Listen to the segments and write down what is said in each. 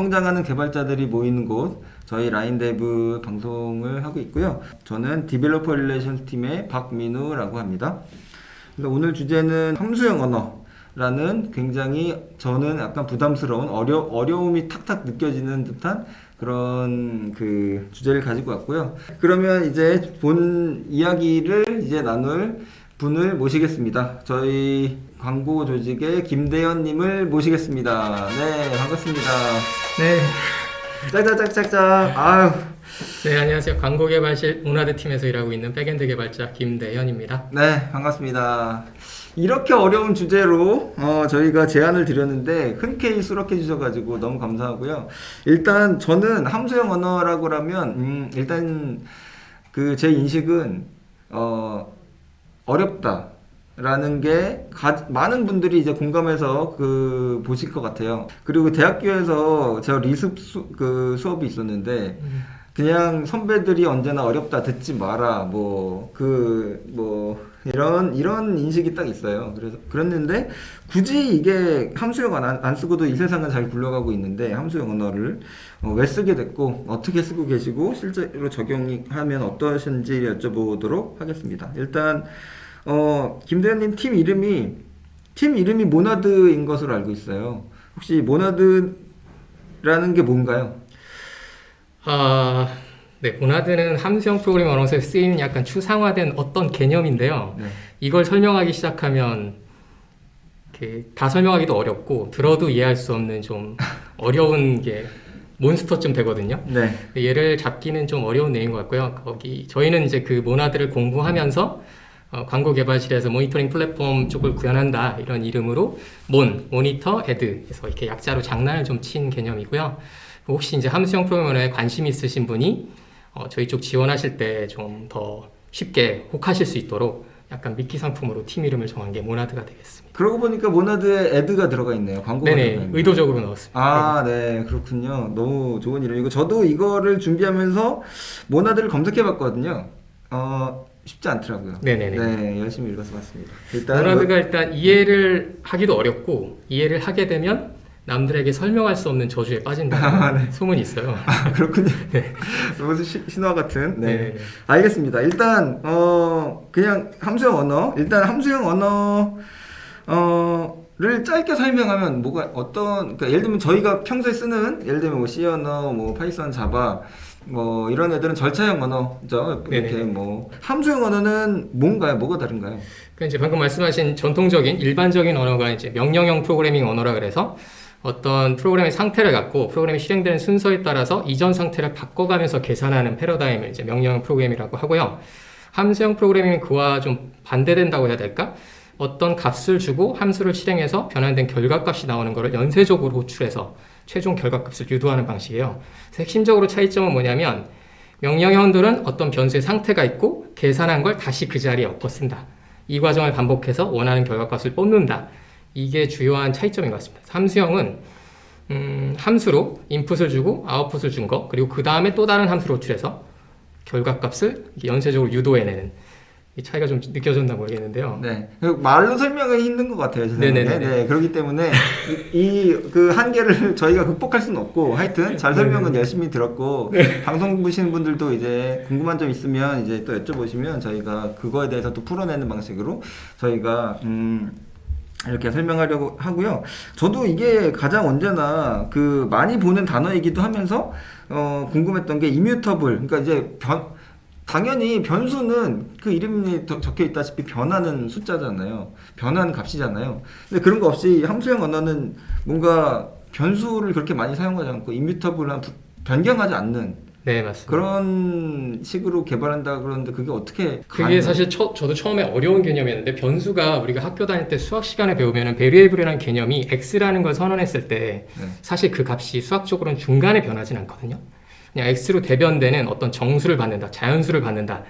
성장하는 개발자들이 모이는 곳 저희 라인데브 방송을 하고 있고요. 저는 디벨로퍼 릴레이션 팀의 박민우라고 합니다. 오늘 주제는 함수형 언어라는 굉장히 저는 약간 부담스러운 어려 어려움이 탁탁 느껴지는 듯한 그런 그 주제를 가지고 왔고요. 그러면 이제 본 이야기를 이제 나눌 분을 모시겠습니다. 저희 광고 조직의 김대현님을 모시겠습니다. 네, 반갑습니다. 네, 짝짝짝짝짝. 아유, 네 안녕하세요. 광고 개발실 모나드 팀에서 일하고 있는 백엔드 개발자 김대현입니다. 네, 반갑습니다. 이렇게 어려운 주제로 어, 저희가 제안을 드렸는데 흔쾌히 수락해 주셔가지고 너무 감사하고요. 일단 저는 함수형 언어라고 하면 음, 일단 그 제 인식은 어, 어렵다 라는 게 가- 많은 분들이 이제 공감해서 그 보실 것 같아요. 그리고 대학교에서 저 리습 수, 그 수업이 있었는데 그냥 선배들이 언제나 어렵다 듣지 마라 뭐그뭐 이런 이런 인식이 딱 있어요. 그래서 그랬는데 굳이 이게 함수형 안, 안 쓰고도 이 세상은 잘 굴러가고 있는데 함수형 언어를 어, 왜 쓰게 됐고 어떻게 쓰고 계시고 실제로 적용하면 어떠신지 여쭤보도록 하겠습니다. 일단 어, 김대현님 팀 이름이 팀 이름이 모나드인 것으로 알고 있어요. 혹시 모나드라는 게 뭔가요? 아, 네 모나드는 함수형 프로그램 언어에서 쓰이는 약간 추상화된 어떤 개념인데요. 네. 이걸 설명하기 시작하면 그, 다 설명하기도 어렵고 들어도 이해할 수 없는 좀 어려운 게 몬스터쯤 되거든요. 네. 얘를 잡기는 좀 어려운 내용인 것 같고요. 거기 저희는 이제 그 모나드를 공부하면서 어, 광고 개발실에서 모니터링 플랫폼 쪽을 구현한다 이런 이름으로 몬 모니터 애드 그래서 이렇게 약자로 장난을 좀 친 개념이고요. 혹시 이제 함수형 프로그래머에 관심 있으신 분이 어, 저희 쪽 지원하실 때 좀 더 쉽게 혹하실 수 있도록 약간 미끼 상품으로 팀 이름을 정한 게 모나드가 되겠습니다. 그러고 보니까 모나드에 애드가 들어가 있네요. 광고가 들어가 네네 있네요. 의도적으로 넣었습니다. 아, 네, 그렇군요. 너무 좋은 이름이고 저도 이거를 준비하면서 모나드를 검색해 봤거든요. 어, 쉽지 않더라고요. 네네네. 네, 열심히 읽어서 봤습니다. 일단 모나드가 일단 이해를 하기도 어렵고 이해를 하게 되면 남들에게 설명할 수 없는 저주에 빠진다는 소문이 있어요. 아, 그렇군요. 네. 무슨 시- 신화 같은. 네. 네. 알겠습니다. 일단 어 그냥 함수형 언어. 일단 함수형 언어 어 를 짧게 설명하면 뭐가 어떤 그러니까 예를 들면 저희가 평소에 쓰는 예를 들면 뭐 C 언어, 뭐 파이썬, 자바 뭐 이런 애들은 절차형 언어죠. 이렇게 네네. 뭐 함수형 언어는 뭔가요? 뭐가 다른가요? 그 이제 방금 말씀하신 전통적인 일반적인 언어가 이제 명령형 프로그래밍 언어라 그래서 어떤 프로그램의 상태를 갖고 프로그램이 실행되는 순서에 따라서 이전 상태를 바꿔가면서 계산하는 패러다임을 이제 명령형 프로그램이라고 하고요. 함수형 프로그래밍은 그와 좀 반대된다고 해야 될까? 어떤 값을 주고 함수를 실행해서 변환된 결과값이 나오는 것을 연쇄적으로 호출해서 최종 결과값을 유도하는 방식이에요. 핵심적으로 차이점은 뭐냐면 명령형들은 어떤 변수의 상태가 있고 계산한 걸 다시 그 자리에 엎어 쓴다. 이 과정을 반복해서 원하는 결과값을 뽑는다. 이게 주요한 차이점인 것 같습니다. 함수형은 음, 함수로 인풋을 주고 아웃풋을 준 거, 그리고 그 다음에 또 다른 함수를 호출해서 결과값을 연쇄적으로 유도해내는 이 차이가 좀 느껴졌나 모르겠는데요. 네. 그리고 말로 설명은 힘든 것 같아요. 제 생각에. 네. 그렇기 때문에 이 그 한계를 저희가 극복할 수는 없고 하여튼 잘 설명은 열심히 들었고 방송 보시는 분들도 이제 궁금한 점 있으면 이제 또 여쭤보시면 저희가 그거에 대해서 또 풀어내는 방식으로 저희가 음 이렇게 설명하려고 하고요. 저도 이게 가장 언제나 그 많이 보는 단어이기도 하면서 어 궁금했던 게 이뮤터블. 그러니까 이제 변 당연히 변수는 그 이름이 더- 적혀 있다시피 변하는 숫자잖아요. 변하는 값이잖아요. 근데 그런 거 없이 함수형 언어는 뭔가 변수를 그렇게 많이 사용하지 않고 이뮤터블한 부- 변경하지 않는 네, 맞습니다. 그런 식으로 개발한다 그러는데 그게 어떻게 그게 가능해요? 사실 처, 저도 처음에 어려운 개념이었는데 변수가 우리가 학교 다닐 때 수학 시간에 배우면은 베리에이블이라는 개념이 x라는 걸 선언했을 때 네. 사실 그 값이 수학적으로는 중간에 변하진 않거든요. 그냥 x로 대변되는 어떤 정수를 받는다, 자연수를 받는다.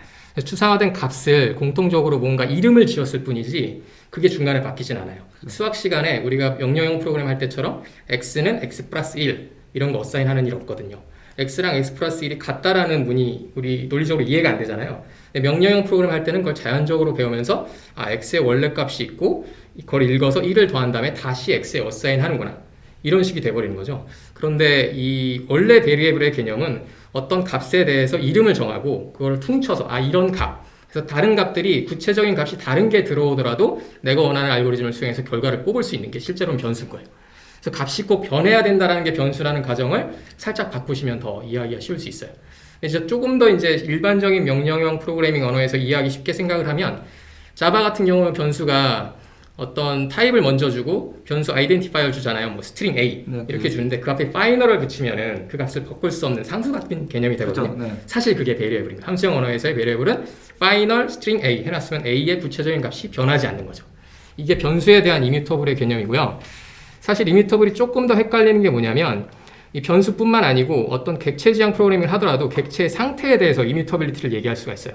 추상화된 값을 공통적으로 뭔가 이름을 지었을 뿐이지 그게 중간에 바뀌진 않아요. 수학 시간에 우리가 명령형 프로그램 할 때처럼 x는 x 플러스 1 이런 거 어사인하는 일 없거든요. x랑 x 플러스 1이 같다라는 문이 우리 논리적으로 이해가 안 되잖아요. 명령형 프로그램 할 때는 그걸 자연적으로 배우면서 아 x의 원래 값이 있고 그걸 읽어서 1을 더한 다음에 다시 x에 어사인 하는구나. 이런 식이 돼버리는 거죠. 그런데 이 원래 베리에블의 개념은 어떤 값에 대해서 이름을 정하고 그걸 퉁쳐서 아 이런 값 그래서 다른 값들이 구체적인 값이 다른 게 들어오더라도 내가 원하는 알고리즘을 수행해서 결과를 뽑을 수 있는 게 실제로는 변수일 거예요. 그래서 값이 꼭 변해야 된다는 게 변수라는 가정을 살짝 바꾸시면 더 이해하기가 쉬울 수 있어요. 이제 조금 더 이제 일반적인 명령형 프로그래밍 언어에서 이해하기 쉽게 생각을 하면 자바 같은 경우는 변수가 어떤 타입을 먼저 주고 변수 아이덴티파이어 주잖아요. 뭐 스트링 A 네, 이렇게 주는데 그 앞에 파이널을 붙이면은 그 값을 바꿀 수 없는 상수 같은 개념이 되거든요. 그렇죠. 네. 사실 그게 베리에블입니다. 함수형 언어에서의 베리에블은 파이널 스트링 A 해놨으면 A의 구체적인 값이 변하지 않는 거죠. 이게 변수에 대한 이뮤터블의 개념이고요. 사실 이뮤터블이 조금 더 헷갈리는 게 뭐냐면 이 변수뿐만 아니고 어떤 객체 지향 프로그래밍을 하더라도 객체의 상태에 대해서 이뮤터빌리티를 얘기할 수가 있어요.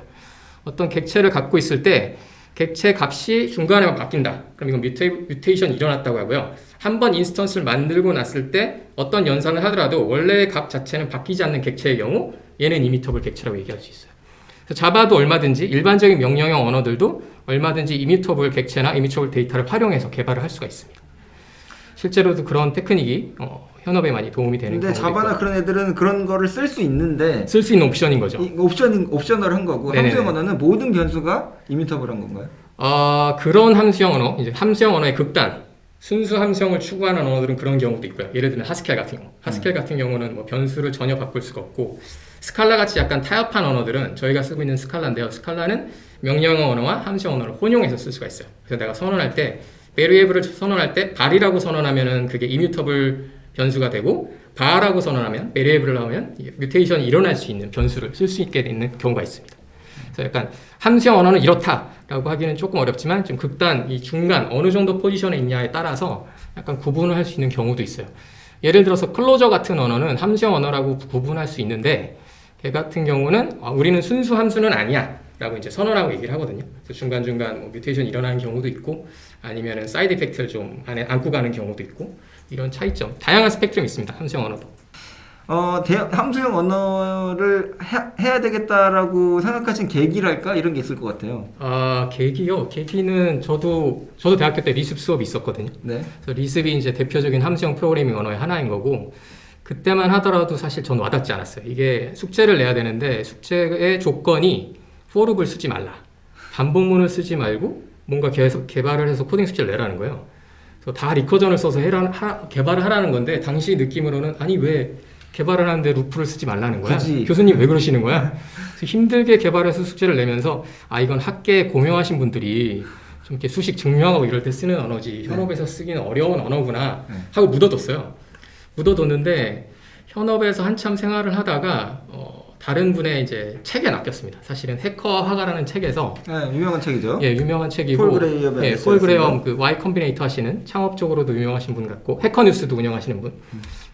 어떤 객체를 갖고 있을 때 객체 값이 중간에만 바뀐다. 그럼 이건 뮤테, 뮤테 이션이 일어났다고 하고요. 한 번 인스턴스를 만들고 났을 때 어떤 연산을 하더라도 원래의 값 자체는 바뀌지 않는 객체의 경우 얘는 이미터블 객체라고 얘기할 수 있어요. 자바도 얼마든지 일반적인 명령형 언어들도 얼마든지 이미터블 객체나 이미터블 데이터를 활용해서 개발을 할 수가 있습니다. 실제로도 그런 테크닉이 어, 현업에 많이 도움이 되는 근데 자바나 그런 애들은 그런 거를 쓸 수 있는데 쓸 수 있는 옵션인 거죠. 이 옵션 옵셔널 한 거고 네네네. 함수형 언어는 모든 변수가 이미터블 한 건가요? 아 그런 함수형 언어, 이제 함수형 언어의 극단, 순수 함수형을 추구하는 언어들은 그런 경우도 있고요. 예를 들면 하스켈 같은 경우, 하스켈 같은 경우는 뭐 변수를 전혀 바꿀 수가 없고 스칼라 같이 약간 타협한 언어들은 저희가 쓰고 있는 스칼라인데요. 스칼라는 명령어 언어와 함수형 언어를 혼용해서 쓸 수가 있어요. 그래서 내가 선언할 때 베리에블을 선언할 때 발이라고 선언하면은 그게 이뮤터블 변수가 되고 바라고 선언하면 베리에블을 하면 뮤테이션이 일어날 수 있는 변수를 쓸 수 있게 되는 경우가 있습니다. 그래서 약간 함수형 언어는 이렇다라고 하기는 조금 어렵지만 좀 극단 이 중간 어느 정도 포지션에 있냐에 따라서 약간 구분을 할 수 있는 경우도 있어요. 예를 들어서 클로저 같은 언어는 함수형 언어라고 구분할 수 있는데 걔 같은 경우는 아, 우리는 순수 함수는 아니야 라고 이제 선언하고 얘기를 하거든요. 그래서 중간 중간 뭐 뮤테이션 일어나는 경우도 있고 아니면은 사이드 이펙트를 좀 안에 안고 가는 경우도 있고 이런 차이점 다양한 스펙트럼이 있습니다. 함수형 언어도. 어, 대, 함수형 언어를 해, 야 되겠다라고 생각하신 계기랄까 이런 게 있을 것 같아요. 아 계기요. 계기는 저도 저도 대학교 때 리습 수업이 있었거든요. 네. 그래서 리습이 이제 대표적인 함수형 프로그래밍 언어의 하나인 거고 그때만 하더라도 사실 전 와닿지 않았어요. 이게 숙제를 내야 되는데 숙제의 조건이 for를 쓰지 말라. 반복문을 쓰지 말고 뭔가 계속 개발을 해서 코딩 숙제를 내라는 거예요. 그래서 다 리커전을 써서 해라, 하, 개발을 하라는 건데 당시 느낌으로는 아니 왜 개발을 하는데 루프를 쓰지 말라는 거야? 굳이. 교수님 왜 그러시는 거야? 힘들게 개발해서 숙제를 내면서 아 이건 학계에 고명하신 분들이 좀 이렇게 수식 증명하고 이럴 때 쓰는 언어지 현업에서 쓰기는 어려운 언어구나 네. 하고 묻어뒀어요. 묻어뒀는데 현업에서 한참 생활을 하다가 어, 다른 분의 이제 책에 낚였습니다. 사실은 해커 화가라는 책에서 네, 유명한 책이죠. 예 유명한 책이고 폴 그레이엄의 예. 폴 그레엄 그 Y 컴비네이터 하시는 창업적으로도 유명하신 분 같고 해커 뉴스도 운영하시는 분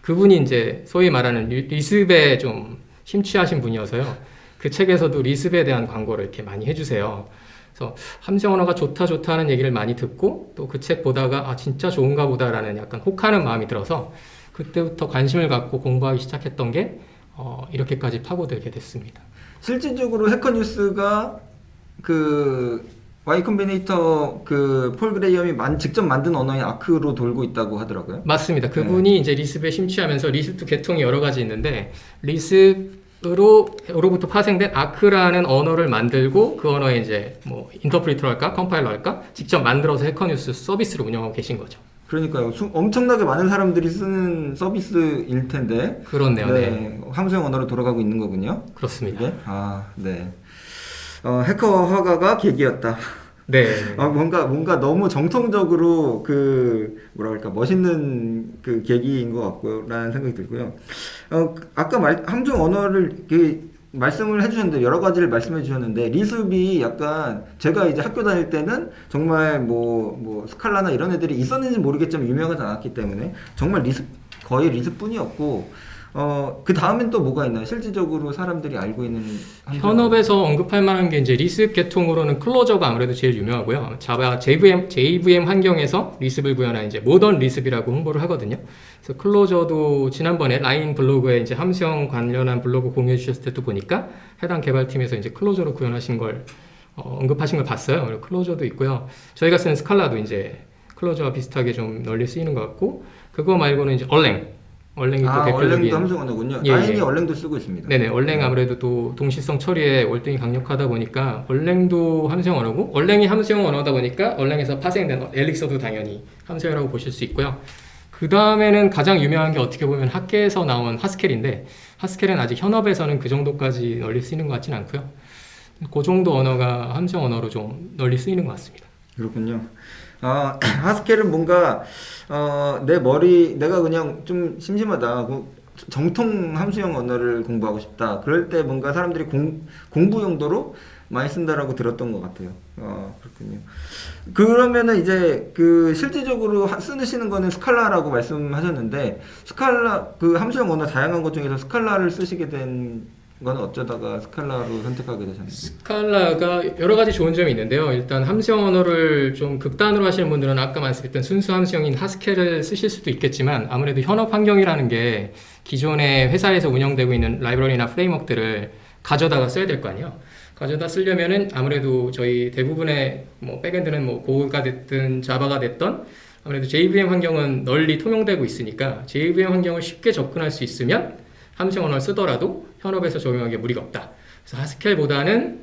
그분이 이제 소위 말하는 리- 리습에 좀 심취하신 분이어서요. 그 책에서도 리습에 대한 광고를 이렇게 많이 해 주세요. 그래서 함정 언어가 좋다 좋다 하는 얘기를 많이 듣고 또 그 책 보다가 아 진짜 좋은가 보다라는 약간 혹하는 마음이 들어서 그때부터 관심을 갖고 공부하기 시작했던 게 어, 이렇게까지 파고들게 됐습니다. 실질적으로 해커뉴스가 그 Y 컴비네이터 그 폴 그레이엄이 만, 직접 만든 언어의 아크로 돌고 있다고 하더라고요. 맞습니다. 그분이 이제 리습에 심취하면서 리습도 계통이 여러 가지 있는데 리습 으로 로부터 파생된 아크라는 언어를 만들고 그 언어에 이제 뭐 인터프리터로 할까 컴파일러 할까 직접 만들어서 해커뉴스 서비스를 운영하고 계신 거죠. 그러니까요. 수- 엄청나게 많은 사람들이 쓰는 서비스일 텐데 그렇네요. 네. 네, 함수형 언어로 돌아가고 있는 거군요. 그렇습니다. 이게 아, 네. 어, 해커 화가가 계기였다. 네. 아, 뭔가 뭔가 너무 정통적으로 그 뭐라 그럴까 멋있는 그 계기인 것 같고요라는 생각이 들고요. 어, 그- 아까 말 함정 언어를 그 말씀을 해주셨는데 여러 가지를 말씀해 주셨는데 리습이 약간 제가 이제 학교 다닐 때는 정말 뭐뭐 스칼라나 이런 애들이 있었는지 모르겠지만 유명하지 않았기 때문에 정말 리습 거의 리습뿐이었고 어, 그 다음엔 또 뭐가 있나요? 실질적으로 사람들이 알고 있는. 현업에서 언급할 만한 게 이제 리습 계통으로는 클로저가 아무래도 제일 유명하고요. 자바 JVM, JVM 환경에서 리습을 구현한 이제 모던 리습이라고 홍보를 하거든요. 그래서 클로저도 지난번에 라인 블로그에 이제 함수형 관련한 블로그 공유해 주셨을 때도 보니까 해당 개발팀에서 이제 클로저로 구현하신 걸 어, 언급하신 걸 봤어요. 그리고 클로저도 있고요. 저희가 쓰는 스칼라도 이제 클로저와 비슷하게 좀 널리 쓰이는 것 같고 그거 말고는 이제 얼랭 얼랭이 또 아, 대표적인 얼랭도 함정 언어군요. 예, 예. 얼랭도 쓰고 있습니다. 네네 얼랭 아무래도 또 동시성 처리에 월등히 강력하다 보니까 얼랭도 함수형 언어고 얼랭이 함수형 언어다 보니까 얼랭에서 파생된 엘릭서도 당연히 함수형이라고 보실 수 있고요. 그 다음에는 가장 유명한 게 어떻게 보면 학계에서 나온 하스켈인데 하스켈은 아직 현업에서는 그 정도까지 널리 쓰이는 것 같지는 않고요. 그 정도 언어가 함수형 언어로 좀 널리 쓰이는 것 같습니다. 그렇군요. 아, 하스켈은 뭔가 어, 내 머리 내가 그냥 좀 심심하다. 그 정통 함수형 언어를 공부하고 싶다. 그럴 때 뭔가 사람들이 공, 공부 용도로 많이 쓴다라고 들었던 것 같아요. 어, 그렇군요. 그러면은 이제 그 실질적으로 하- 쓰시는 거는 스칼라라고 말씀하셨는데 스칼라 그 함수형 언어 다양한 것 중에서 스칼라를 쓰시게 된 거는 어쩌다가 스칼라로 선택하게 되셨나요? 스칼라가 여러 가지 좋은 점이 있는데요. 일단 함수형 언어를 좀 극단으로 하시는 분들은 아까 말씀드렸던 순수 함수형인 하스켈을 쓰실 수도 있겠지만 아무래도 현업 환경이라는 게 기존의 회사에서 운영되고 있는 라이브러리나 프레임워크들을 가져다가 써야 될 거 아니에요. 가져다 쓰려면은 아무래도 저희 대부분의 뭐 백엔드는 뭐 고가 됐든 자바가 됐던 아무래도 JVM 환경은 널리 통용되고 있으니까 JVM 환경을 쉽게 접근할 수 있으면 함수형 언어를 쓰더라도 현업에서 적용하기에 무리가 없다. 그래서 하스켈보다는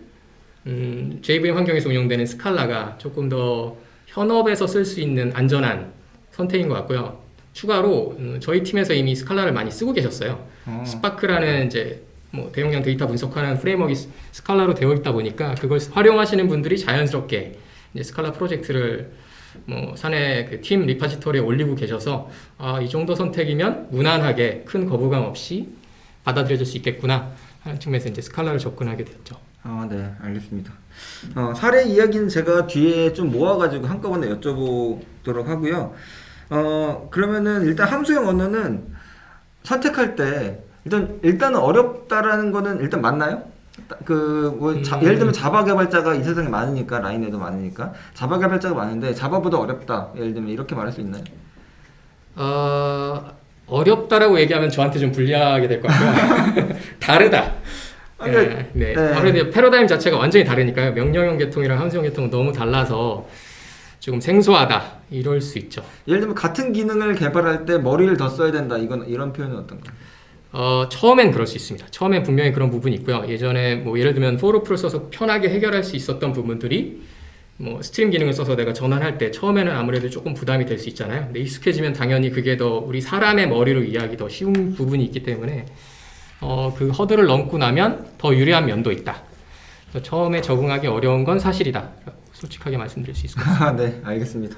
음, JVM 환경에서 운영되는 스칼라가 조금 더 현업에서 쓸 수 있는 안전한 선택인 것 같고요. 추가로 음, 저희 팀에서 이미 스칼라를 많이 쓰고 계셨어요. 어. 스파크라는 이제 뭐 대용량 데이터 분석하는 프레임워크가 스- 스칼라로 되어 있다 보니까 그걸 활용하시는 분들이 자연스럽게 이제 스칼라 프로젝트를 뭐 사내 그 팀 리파지토리에 올리고 계셔서 아, 이 정도 선택이면 무난하게 큰 거부감 없이 받아들여질 수 있겠구나 하는 측면에서 이제 스칼라를 접근하게 됐죠. 아, 네, 알겠습니다. 어, 사례 이야기는 제가 뒤에 좀 모아가지고 한꺼번에 여쭤보도록 하고요. 어, 그러면은 일단 함수형 언어는 선택할 때 일단 일단은 어렵다라는 거는 일단 맞나요? 그뭐 음. 예를 들면 자바 개발자가 이 세상에 많으니까 라인에도 많으니까 자바 개발자가 많은데 자바보다 어렵다. 예를 들면 이렇게 말할 수 있나요? 어, 어렵다라고 얘기하면 저한테 좀 불리하게 될 것 같고요. 다르다. 네, 네. 네. 아무래도 패러다임 자체가 완전히 다르니까요. 명령형 계통이랑 함수형 계통은 너무 달라서 조금 생소하다 이럴 수 있죠. 예를 들면 같은 기능을 개발할 때 머리를 더 써야 된다. 이건 이런 표현은 어떤가요? 어, 처음엔 그럴 수 있습니다. 처음엔 분명히 그런 부분이 있고요. 예전에 뭐 예를 들면 포르프를 써서 편하게 해결할 수 있었던 부분들이 뭐 스트림 기능을 써서 내가 전환할 때 처음에는 아무래도 조금 부담이 될 수 있잖아요. 근데 익숙해지면 당연히 그게 더 우리 사람의 머리로 이해하기 더 쉬운 부분이 있기 때문에 어, 그 허들을 넘고 나면 더 유리한 면도 있다. 처음에 적응하기 어려운 건 사실이다. 솔직하게 말씀드릴 수 있습니다. 아, 네, 알겠습니다.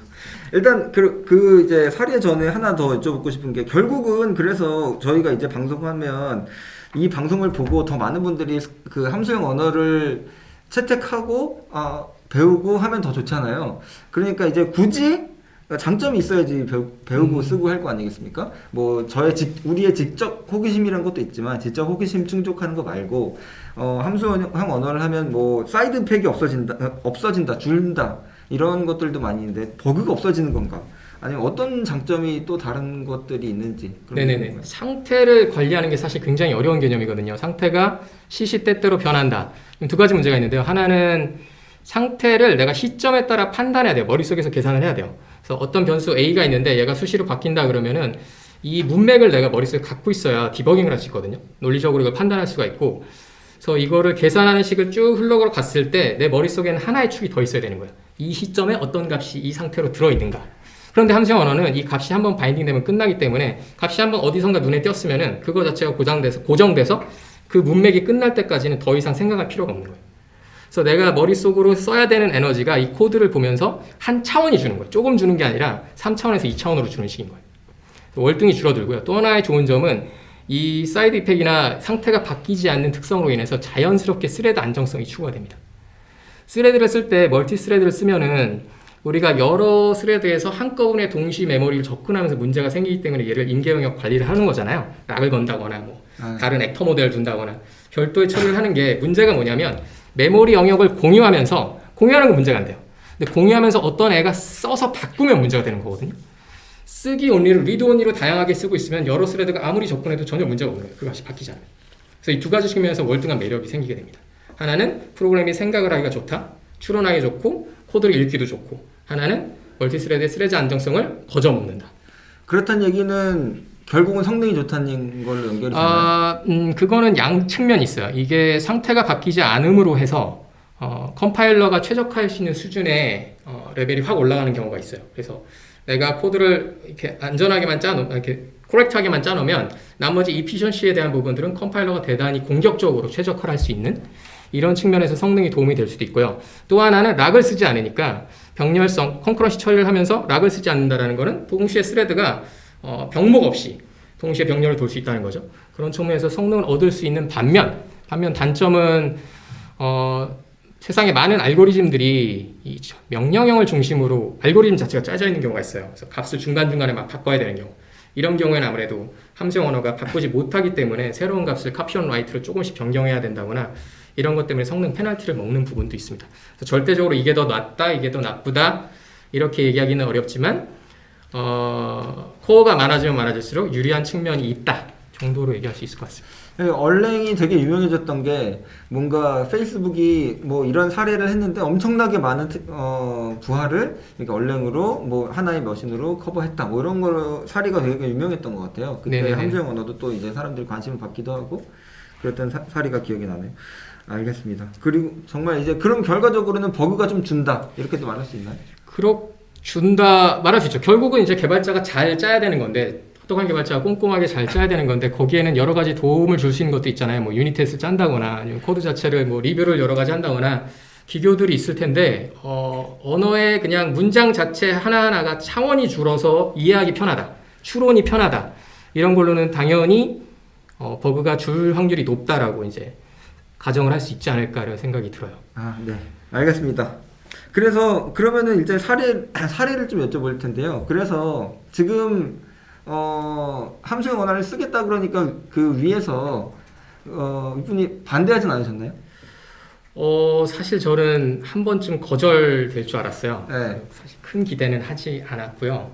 일단 그, 그 이제 사례 전에 하나 더 여쭤보고 싶은 게 결국은 그래서 저희가 이제 방송하면 이 방송을 보고 더 많은 분들이 그 함수형 언어를 채택하고 아, 배우고 하면 더 좋잖아요. 그러니까 이제 굳이 장점이 있어야지 배우, 배우 고 음. 쓰고 할 거 아니겠습니까? 뭐 저의 직, 우리의 직접 호기심이란 것도 있지만 직접 호기심 충족하는 거 말고 어, 함수형 언어를 하면 뭐 사이드 이펙이 없어진다, 어, 없어진다, 줄다 이런 것들도 많이 있는데 버그가 없어지는 건가? 아니면 어떤 장점이 또 다른 것들이 있는지 네네네. 상태를 관리하는 게 사실 굉장히 어려운 개념이거든요. 상태가 시시때때로 변한다. 두 가지 문제가 있는데요. 하나는 상태를 내가 시점에 따라 판단해야 돼요. 머릿속에서 계산을 해야 돼요. 그래서 어떤 변수 A가 있는데 얘가 수시로 바뀐다 그러면은 이 문맥을 내가 머릿속에 갖고 있어야 디버깅을 할 수 있거든요. 논리적으로 이걸 판단할 수가 있고. 그래서 이거를 계산하는 식을 쭉 흘러가 갔을 때 내 머릿속에는 하나의 축이 더 있어야 되는 거예요. 이 시점에 어떤 값이 이 상태로 들어있는가. 그런데 함수형 언어는 이 값이 한번 바인딩되면 끝나기 때문에 값이 한번 어디선가 눈에 띄었으면은 그거 자체가 고장돼서 고정돼서 그 문맥이 끝날 때까지는 더 이상 생각할 필요가 없는 거예요. 그래서 내가 머릿속으로 써야 되는 에너지가 이 코드를 보면서 한 차원이 주는 거예요. 조금 주는 게 아니라 3차원에서 2차원으로 주는 식인 거예요. 월등히 줄어들고요. 또 하나의 좋은 점은 이 사이드 이펙이나 상태가 바뀌지 않는 특성으로 인해서 자연스럽게 스레드 안정성이 추구가 됩니다. 스레드를 쓸 때 멀티 스레드를 쓰면은 우리가 여러 스레드에서 한꺼번에 동시 메모리를 접근하면서 문제가 생기기 때문에 얘를 임계 영역 관리를 하는 거잖아요. 락을 건다거나 뭐 아, 다른 액터 모델을 둔다거나 별도의 처리를 하는 게 문제가 뭐냐면 메모리 영역을 공유하면서 공유하는 건 문제가 안 돼요. 근데 공유하면서 어떤 애가 써서 바꾸면 문제가 되는 거거든요. 쓰기 온리를 리드 온리로 다양하게 쓰고 있으면 여러 스레드가 아무리 접근해도 전혀 문제가 거예요. 그것이 바뀌지 않아요. 그래서 이 두 가지 측면에서 월등한 매력이 생기게 됩니다. 하나는 프로그램이 생각을 하기가 좋다, 추론하기 좋고 코드를 읽기도 좋고 하나는 멀티스레드의 스레드 안정성을 거저먹는다. 그렇다는 얘기는 결국은 성능이 좋다는 걸로 연결이 되나요? 아, 음, 그거는 양 측면이 있어요. 이게 상태가 바뀌지 않음으로 해서 어, 컴파일러가 최적화할 수 있는 수준의 어, 레벨이 확 올라가는 경우가 있어요. 그래서 내가 코드를 이렇게 안전하게만 짜놓, 이렇게 코렉트하게만 짜놓으면 나머지 이피션시에 대한 부분들은 컴파일러가 대단히 공격적으로 최적화를 할수 있는 이런 측면에서 성능이 도움이 될 수도 있고요. 또 하나는 락을 쓰지 않으니까 병렬성, 컨크런시 처리를 하면서 락을 쓰지 않는다라는 거는 동시에 스레드가 어, 병목 없이 동시에 병렬을 돌 수 있다는 거죠. 그런 측면에서 성능을 얻을 수 있는 반면, 반면 단점은 어, 세상에 많은 알고리즘들이 이 명령형을 중심으로 알고리즘 자체가 짜져 있는 경우가 있어요. 그래서 값을 중간 중간에 막 바꿔야 되는 경우. 이런 경우에는 아무래도 함수형 언어가 바꾸지 못하기 때문에 새로운 값을 카피 온 라이트로 조금씩 변경해야 된다거나 이런 것 때문에 성능 페널티를 먹는 부분도 있습니다. 절대적으로 이게 더 낫다, 이게 더 나쁘다 이렇게 얘기하기는 어렵지만 어, 코어가 많아지면 많아질수록 유리한 측면이 있다 정도로 얘기할 수 있을 것 같습니다. 예, 얼랭이 되게 유명해졌던 게 뭔가 페이스북이 뭐 이런 사례를 했는데 엄청나게 많은 트- 어, 부하를 그러니까 얼랭으로 뭐 하나의 머신으로 커버했다 뭐 이런 거 사례가 되게 유명했던 것 같아요. 그때. 함수형 언어도 또 이제 사람들이 관심을 받기도 하고 그랬던 사, 사례가 기억이 나네요. 알겠습니다. 그리고 정말 이제 그럼 결과적으로는 버그가 좀 준다 이렇게도 말할 수 있나요? 그렇 준다 말할 수 있죠. 결국은 이제 개발자가 잘 짜야 되는 건데 똑똑한 개발자가 꼼꼼하게 잘 짜야 되는 건데 거기에는 여러 가지 도움을 줄 수 있는 것도 있잖아요. 뭐 유닛 테스트 짠다거나 아니면 코드 자체를 뭐 리뷰를 여러 가지 한다거나 기교들이 있을 텐데 어, 언어의 그냥 문장 자체 하나하나가 차원이 줄어서 이해하기 편하다. 추론이 편하다. 이런 걸로는 당연히 어, 버그가 줄 확률이 높다라고 이제 가정을 할 수 있지 않을까 이런 생각이 들어요. 아, 네. 알겠습니다. 그래서 그러면은 이제 사례 사례를 좀 여쭤볼 텐데요. 그래서 지금 어 함수형 원화를 쓰겠다 그러니까 그 위에서 어 이분이 반대하진 않으셨나요? 어, 사실 저는 한 번쯤 거절될 줄 알았어요. 네. 사실 큰 기대는 하지 않았고요.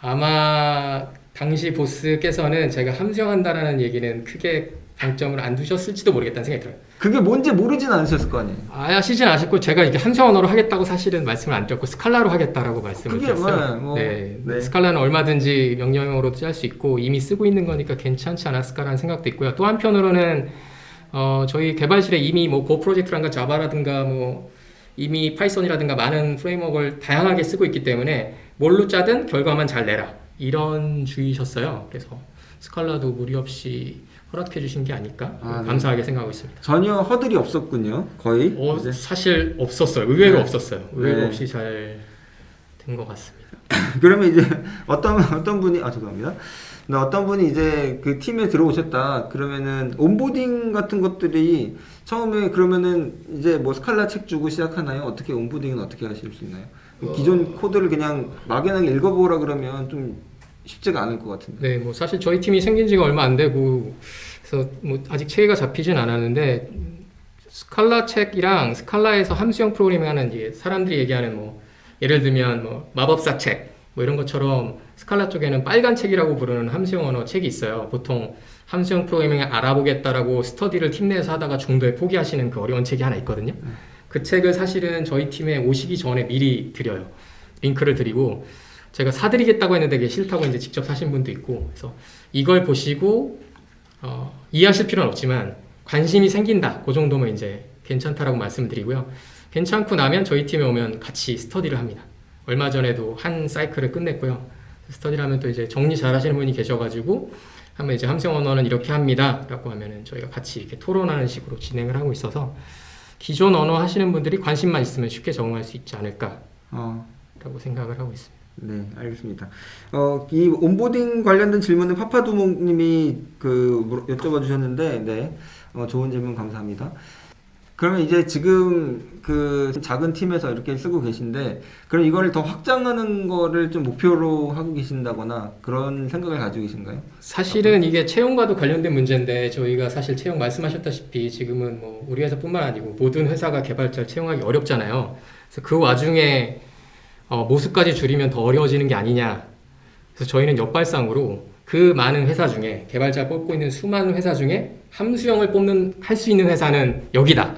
아마 당시 보스께서는 제가 함수형한다라는 얘기는 크게 방점을 안 두셨을지도 모르겠다는 생각이 들어요. 그게 뭔지 모르진 않으셨을 거 아니에요. 아시진 않으셨고 제가 이게 함수형 언어로 하겠다고 사실은 말씀을 안 드렸고 스칼라로 하겠다라고 말씀을 그게 드렸어요. 뭐, 뭐, 네, 네. 스칼라는 얼마든지 명령형으로도 짤 수 있고 이미 쓰고 있는 거니까 괜찮지 않았을까라는 생각도 있고요. 또 한편으로는 어, 저희 개발실에 이미 뭐 고 프로젝트란가 자바라든가 뭐 이미 파이썬이라든가 많은 프레임워크를 다양하게 쓰고 있기 때문에 뭘로 짜든 결과만 잘 내라 이런 주의셨어요. 그래서 스칼라도 무리 없이 허락해 주신 게 아닐까 아, 네. 감사하게 생각하고 있습니다. 전혀 허들이 없었군요. 거의. 어, 이제. 사실 없었어요. 의외로 네. 없었어요. 의외로 네. 없이 잘 된 것 같습니다. 그러면 이제 어떤 어떤 분이 아 죄송합니다. 근데 어떤 분이 이제 그 팀에 들어오셨다 그러면은 온보딩 같은 것들이 처음에 그러면은 이제 뭐 스칼라 책 주고 시작하나요? 어떻게 온보딩은 어떻게 하실 수 있나요? 어. 기존 코드를 그냥 막연하게 읽어보라 그러면 좀 쉽지가 않을 것 같은데. 네, 뭐 사실 저희 팀이 생긴 지가 얼마 안 되고 그래서 뭐 아직 체계가 잡히진 않았는데 스칼라 책이랑 스칼라에서 함수형 프로그래밍 하는 이제 사람들이 얘기하는 뭐 예를 들면 뭐 마법사 책 뭐 이런 것처럼 스칼라 쪽에는 빨간 책이라고 부르는 함수형 언어 책이 있어요. 보통 함수형 프로그래밍을 알아보겠다라고 스터디를 팀 내에서 하다가 중도에 포기하시는 그 어려운 책이 하나 있거든요. 그 책을 사실은 저희 팀에 오시기 전에 미리 드려요. 링크를 드리고 제가 사드리겠다고 했는데 그게 싫다고 이제 직접 사신 분도 있고 그래서 이걸 보시고 어, 이해하실 필요는 없지만 관심이 생긴다. 그 정도면 이제 괜찮다라고 말씀드리고요. 괜찮고 나면 저희 팀에 오면 같이 스터디를 합니다. 얼마 전에도 한 사이클을 끝냈고요. 스터디를 하면 또 이제 정리 잘 하시는 분이 계셔가지고 하면 이제 함성 언어는 이렇게 합니다. 라고 하면은 저희가 같이 이렇게 토론하는 식으로 진행을 하고 있어서 기존 언어 하시는 분들이 관심만 있으면 쉽게 적응할 수 있지 않을까 라고 어, 생각을 하고 있습니다 네, 알겠습니다. 어, 이 온보딩 관련된 질문은 파파두목님이 그 여쭤봐 주셨는데, 네, 어, 좋은 질문 감사합니다. 그러면 이제 지금 그 작은 팀에서 이렇게 쓰고 계신데 그럼 이거를 더 확장하는 거를 좀 목표로 하고 계신다거나 그런 생각을 가지고 계신가요? 사실은 이게 채용과도 관련된 문제인데 저희가 사실 채용 말씀하셨다시피 지금은 뭐 우리 회사뿐만 아니고 모든 회사가 개발자를 채용하기 어렵잖아요. 그래서 그 와중에 어, 모수까지 줄이면 더 어려워지는 게 아니냐. 그래서 저희는 역발상으로 그 많은 회사 중에 개발자 뽑고 있는 수많은 회사 중에 함수형을 뽑는 할 수 있는 회사는 여기다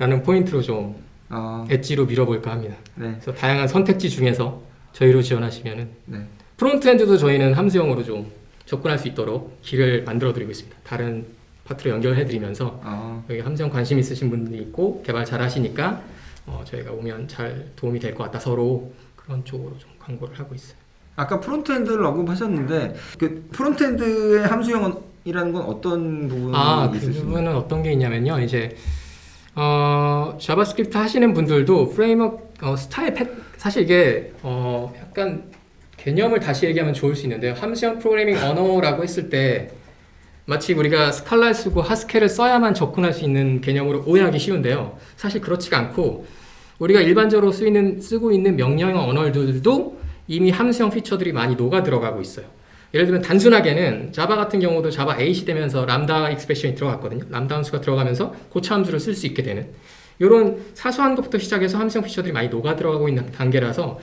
라는 포인트로 좀 아, 엣지로 밀어볼까 합니다. 네, 그래서 다양한 선택지 중에서 저희로 지원하시면은 네. 프론트엔드도 저희는 함수형으로 좀 접근할 수 있도록 길을 만들어 드리고 있습니다. 다른 파트로 연결해 드리면서 아, 여기 함수형 관심 있으신 분들이 있고 개발 잘 하시니까 어, 저희가 오면 잘 도움이 될 것 같다 서로 그런 쪽으로 좀 광고를 하고 있어요. 아까 프론트엔드를 언급하셨는데 그 프론트엔드의 함수형이라는 건 어떤 부분이 아, 그 있으신가요? 부분은 어떤 게 있냐면요. 이제 어, 자바스크립트 하시는 분들도 프레임워크 어, 스타일 패 사실 이게 어, 약간 개념을 다시 얘기하면 좋을 수 있는데요. 함수형 프로그래밍 언어라고 했을 때 마치 우리가 스칼라를 쓰고 하스켈을 써야만 접근할 수 있는 개념으로 오해하기 쉬운데요. 사실 그렇지가 않고 우리가 일반적으로 쓰이는, 쓰고 있는 명령형 언어들도 이미 함수형 피처들이 많이 녹아 들어가고 있어요. 예를 들면 단순하게는 자바 같은 경우도 자바 8이 되면서 람다 익스프레션이 들어갔거든요. 람다 함수가 들어가면서 고차 함수를 쓸 수 있게 되는 이런 사소한 것부터 시작해서 함수형 피처들이 많이 녹아 들어가고 있는 단계라서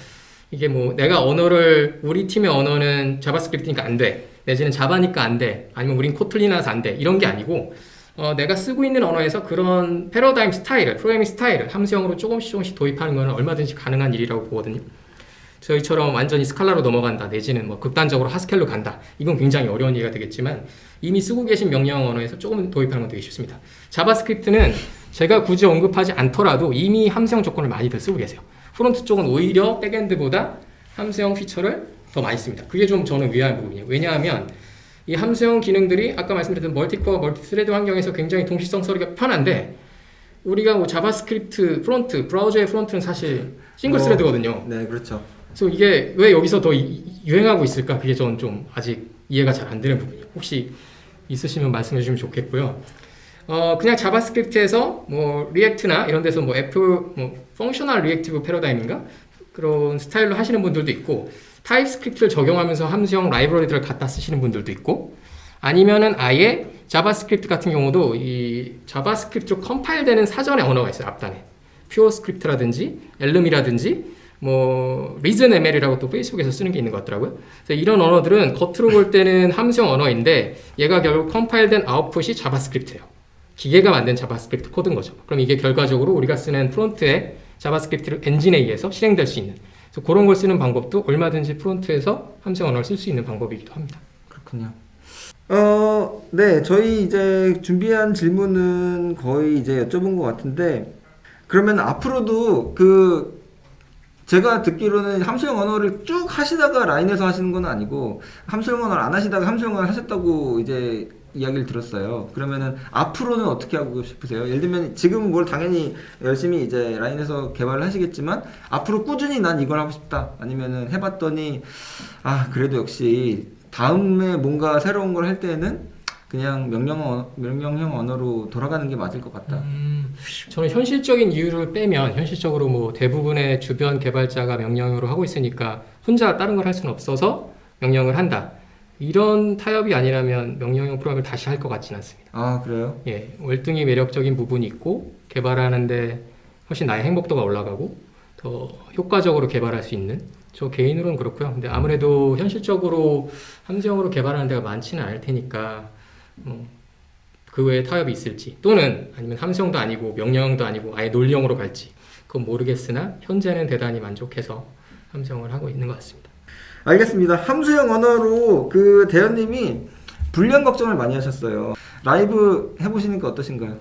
이게 뭐 내가 언어를 우리 팀의 언어는 자바스크립트니까 안 돼. 내지는 자바니까 안 돼. 아니면 우린 코틀리나서 안 돼. 이런 게 아니고 어, 내가 쓰고 있는 언어에서 그런 패러다임 스타일을 프로그래밍 스타일을 함수형으로 조금씩 조금씩 도입하는 거는 얼마든지 가능한 일이라고 보거든요. 저희처럼 완전히 스칼라로 넘어간다 내지는 뭐 극단적으로 하스켈로 간다 이건 굉장히 어려운 얘기가 되겠지만 이미 쓰고 계신 명령 언어에서 조금 도입하는 건 되게 쉽습니다. 자바스크립트는 제가 굳이 언급하지 않더라도 이미 함수형 조건을 많이들 쓰고 계세요. 프론트 쪽은 오히려 백엔드보다 함수형 피처를 더 많이 씁니다. 그게 좀 저는 위험한 부분이에요. 왜냐하면 이 함수형 기능들이 아까 말씀드렸던 멀티코어 멀티스레드 환경에서 굉장히 동시성 처리가 편한데 우리가 뭐 자바스크립트 프론트 브라우저의 프론트는 사실 싱글 뭐, 스레드거든요 네, 그렇죠. 그래서 이게 왜 여기서 더 이- 유행하고 있을까? 그게 저는 좀 아직 이해가 잘 안 되는 부분이에요. 혹시 있으시면 말씀해 주시면 좋겠고요. 어, 그냥 자바스크립트에서 뭐 리액트나 이런 데서 뭐 F 뭐 펑셔널 리액티브 패러다임인가 그런 스타일로 하시는 분들도 있고 타입스크립트를 적용하면서 함수형 라이브러리들을 갖다 쓰시는 분들도 있고 아니면은 아예 자바스크립트 같은 경우도 이 자바스크립트로 컴파일되는 사전의 언어가 있어요 앞단에 퓨어 스크립트라든지 엘름이라든지 뭐 리즌 ML이라고 또 페이스북에서 쓰는 게 있는 것 같더라고요. 그래서 이런 언어들은 겉으로 볼 때는 함수형 언어인데 얘가 결국 컴파일된 아웃풋이 자바스크립트예요. 기계가 만든 자바스크립트 코드인 거죠. 그럼 이게 결과적으로 우리가 쓰는 프론트의 자바스크립트 엔진에 의해서 실행될 수 있는 그래서 그런 걸 쓰는 방법도 얼마든지 프론트에서 함수형 언어를 쓸 수 있는 방법이기도 합니다. 그렇군요. 어, 네, 저희 이제 준비한 질문은 거의 이제 여쭤본 것 같은데, 그러면 앞으로도 그, 제가 듣기로는 함수형 언어를 쭉 하시다가 라인에서 하시는 건 아니고, 함수형 언어를 안 하시다가 함수형 언어를 하셨다고 이제 이야기를 들었어요. 그러면은 앞으로는 어떻게 하고 싶으세요? 예를 들면 지금 뭘 당연히 열심히 이제 라인에서 개발을 하시겠지만, 앞으로 꾸준히 난 이걸 하고 싶다. 아니면은 해봤더니, 아, 그래도 역시 다음에 뭔가 새로운 걸 할 때는 그냥 명령 언어, 명령형 언어로 돌아가는 게 맞을 것 같다. 음, 저는 현실적인 이유를 빼면 현실적으로 뭐 대부분의 주변 개발자가 명령으로 하고 있으니까 혼자 다른 걸 할 수는 없어서 명령을 한다. 이런 타협이 아니라면 명령형 프로그램을 다시 할 것 같지는 않습니다. 아 그래요? 예, 월등히 매력적인 부분이 있고 개발하는데 훨씬 나의 행복도가 올라가고 더 효과적으로 개발할 수 있는 저 개인으로는 그렇고요. 근데 아무래도 현실적으로 함수형으로 개발하는 데가 많지는 않을 테니까 뭐, 그 외에 타협이 있을지 또는 아니면 함수형도 아니고 명령형도 아니고 아예 논리형으로 갈지 그건 모르겠으나 현재는 대단히 만족해서 함수형을 하고 있는 것 같습니다. 알겠습니다. 함수형 언어로 그 대현님이 불량 걱정을 많이 하셨어요. 라이브 해보시니까 어떠신가요?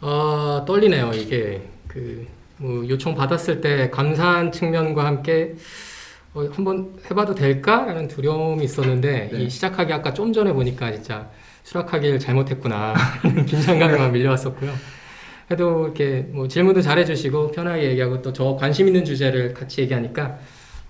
아 떨리네요 이게 그뭐 요청 받았을 때 감사한 측면과 함께 어, 한번 해봐도 될까라는 두려움이 있었는데 네. 이 시작하기 아까 좀 전에 보니까 진짜 수락하기를 잘못했구나 하는 긴장감이 막 밀려왔었고요. 그래도 이렇게 뭐 질문도 잘해주시고 편하게 얘기하고 또 저 관심 있는 주제를 같이 얘기하니까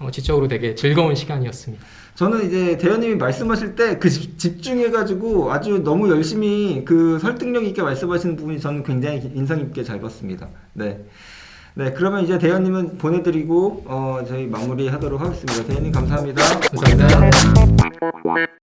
어, 지적으로 되게 즐거운 시간이었습니다. 저는 이제 대현님이 말씀하실 때 그 집중해가지고 아주 너무 열심히 그 설득력 있게 말씀하시는 부분이 저는 굉장히 인상 깊게 잘 봤습니다. 네. 네, 그러면 이제 대현님은 보내드리고, 어, 저희 마무리 하도록 하겠습니다. 대현님 감사합니다. 감사합니다.